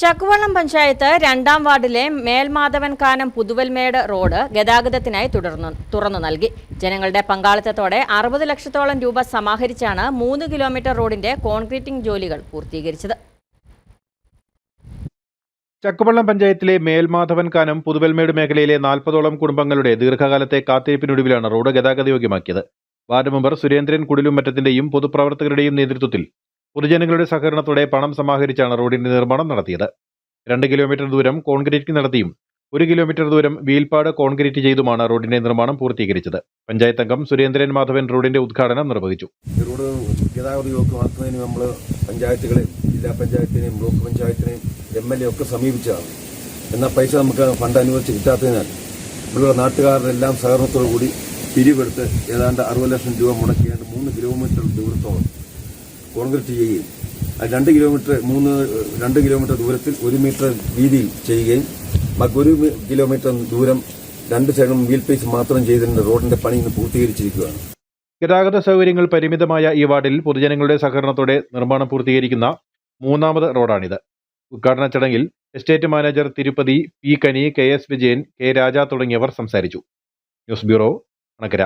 ചക്കുവള്ളം പഞ്ചായത്ത് രണ്ടാം വാർഡിലെ മേൽമാധവൻകാനം പുതുവൽമേട് റോഡ് ഗതാഗതത്തിനായി തുടർന്നു തുറന്നു നൽകി. ജനങ്ങളുടെ പങ്കാളിത്തത്തോടെ അറുപത് ലക്ഷത്തോളം രൂപ സമാഹരിച്ചാണ് മൂന്ന് കിലോമീറ്റർ റോഡിന്റെ കോൺക്രീറ്റിംഗ് ജോലികൾ പൂർത്തീകരിച്ചത്. ചക്കുവള്ളം പഞ്ചായത്തിലെ മേൽമാധവൻകാനം പുതുവൽമേട് മേഖലയിലെ നാൽപ്പതോളം കുടുംബങ്ങളുടെ ദീർഘകാലത്തെ കാത്തിരിപ്പിനൊടുവിലാണ് റോഡ് ഗതാഗതയോഗ്യമാക്കിയത്. വാർഡ് മെമ്പർ സുരേന്ദ്രൻ കുടിലും കുടിലുമറ്റത്തിന്റെയും പൊതുപ്രവർത്തകരുടെയും നേതൃത്വത്തിൽ പൊതുജനങ്ങളുടെ സഹകരണത്തോടെ പണം സമാഹരിച്ചാണ് റോഡിന്റെ നിർമ്മാണം നടത്തിയത്. രണ്ട് കിലോമീറ്റർ ദൂരം കോൺക്രീറ്റ് നടത്തിയും ഒരു കിലോമീറ്റർ ദൂരം വീൽപ്പാട് കോൺക്രീറ്റ് ചെയ്തുമാണ് റോഡിന്റെ നിർമ്മാണം പൂർത്തീകരിച്ചത്. പഞ്ചായത്ത് അംഗം സുരേന്ദ്രൻ മാധവൻ റോഡിന്റെ ഉദ്ഘാടനം നിർവഹിച്ചു. റോഡ് ഗതാഗത യോഗ്യമാക്കുന്നതിന് നമ്മൾ പഞ്ചായത്തുകളെയും ജില്ലാ പഞ്ചായത്തിനെയും ബ്ലോക്ക് പഞ്ചായത്തിനെയും എം എൽ എ ഒക്കെ സമീപിച്ചതാണ്. എന്നാൽ പൈസ നമുക്ക് ഫണ്ട് അനുവദിച്ച് കിട്ടാത്തതിനാൽ ഇവിടെയുള്ള നാട്ടുകാരുടെ എല്ലാം സഹകരണത്തോടു കൂടി പിരിവെടുത്ത് ഏതാണ്ട് അറുപത് ലക്ഷം രൂപ മുടക്കിയാണ്ട് മൂന്ന് കിലോമീറ്റർ ദൂരത്തോളം കോൺക്രീറ്റ് ചെയ്യുകയും അത് രണ്ട് കിലോമീറ്റർ മൂന്ന് രണ്ട് കിലോമീറ്റർ ദൂരത്തിൽ ഒരു മീറ്റർ വീതിയിൽ ചെയ്യുകയും ഒരു കിലോമീറ്റർ ദൂരം രണ്ട് സൈഡും വീൽ പേസ് മാത്രം ചെയ്തിട്ടുണ്ട് റോഡിന്റെ പണി ഇന്ന് പൂർത്തീകരിച്ചിരിക്കുകയാണ്. ഗതാഗത സൗകര്യങ്ങൾ പരിമിതമായ ഈ വാർഡിൽ പൊതുജനങ്ങളുടെ സഹകരണത്തോടെ നിർമ്മാണം പൂർത്തീകരിക്കുന്ന മൂന്നാമത് റോഡാണിത്. ഉദ്ഘാടന ചടങ്ങിൽ estate manager Tirupati P Kani K S Vijayan K Raja തുടങ്ങിയവർ സംസാരിച്ചു. News bureau Anakkara.